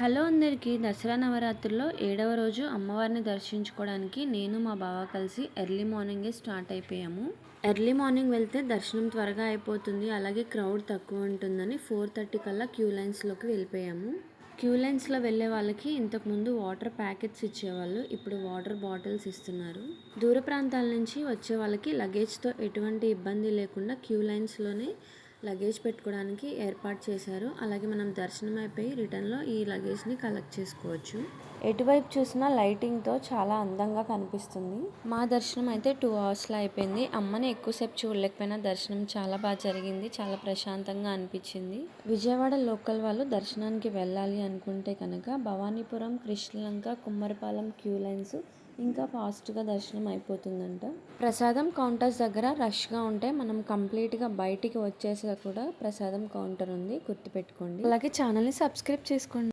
Hello అందరికీ దసరా నవరాత్రుల్లో ఏడవ రోజు అమ్మవారిని దర్శించుకోవడానికి నేను మా బావ కలిసి ఎర్లీ మార్నింగే స్టార్ట్ అయిపోయాము. ఎర్లీ మార్నింగ్ వెళ్తే దర్శనం త్వరగా అయిపోతుంది అలాగే క్రౌడ్ తక్కువ ఉంటుందని ఫోర్ థర్టీ కల్లా క్యూ లైన్స్లోకి వెళ్ళిపోయాము. క్యూ లైన్స్లో వెళ్ళే వాళ్ళకి ఇంతకుముందు వాటర్ ప్యాకెట్స్ ఇచ్చేవాళ్ళు ఇప్పుడు వాటర్ బాటిల్స్ ఇస్తున్నారు. దూర ప్రాంతాల నుంచి వచ్చే వాళ్ళకి లగేజ్తో ఎటువంటి ఇబ్బంది లేకుండా క్యూ లైన్స్లోనే లగేజ్ పెట్టుకోవడానికి ఏర్పాటు చేశారు. అలాగే మనం దర్శనం అయిపోయి రిటర్న్లో ఈ లగేజ్ని కలెక్ట్ చేసుకోవచ్చు. ఎటువైపు చూసినా లైటింగ్తో చాలా అందంగా కనిపిస్తుంది. మా దర్శనం అయితే టూ అవర్స్లో అయిపోయింది. అమ్మని ఎక్కువసేపు చూడలేకపోయినా దర్శనం చాలా బాగా జరిగింది. చాలా ప్రశాంతంగా అనిపించింది. విజయవాడ లోకల్ వాళ్ళు దర్శనానికి వెళ్ళాలి అనుకుంటే కనుక భవానీపురం కృష్ణలంక కుమ్మరిపాలెం క్యూ లైన్స్ ఇంకా ఫాస్ట్గా దర్శనం అయిపోతుందంట. ప్రసాదం కౌంటర్స్ దగ్గర రష్గా ఉంటే మనం కంప్లీట్గా బయటికి వచ్చేసా కూడా ప్రసాదం కౌంటర్ ఉంది. గుర్తుపెట్టుకోండి. అలాగే ఛానల్ని సబ్స్క్రైబ్ చేసుకోండి.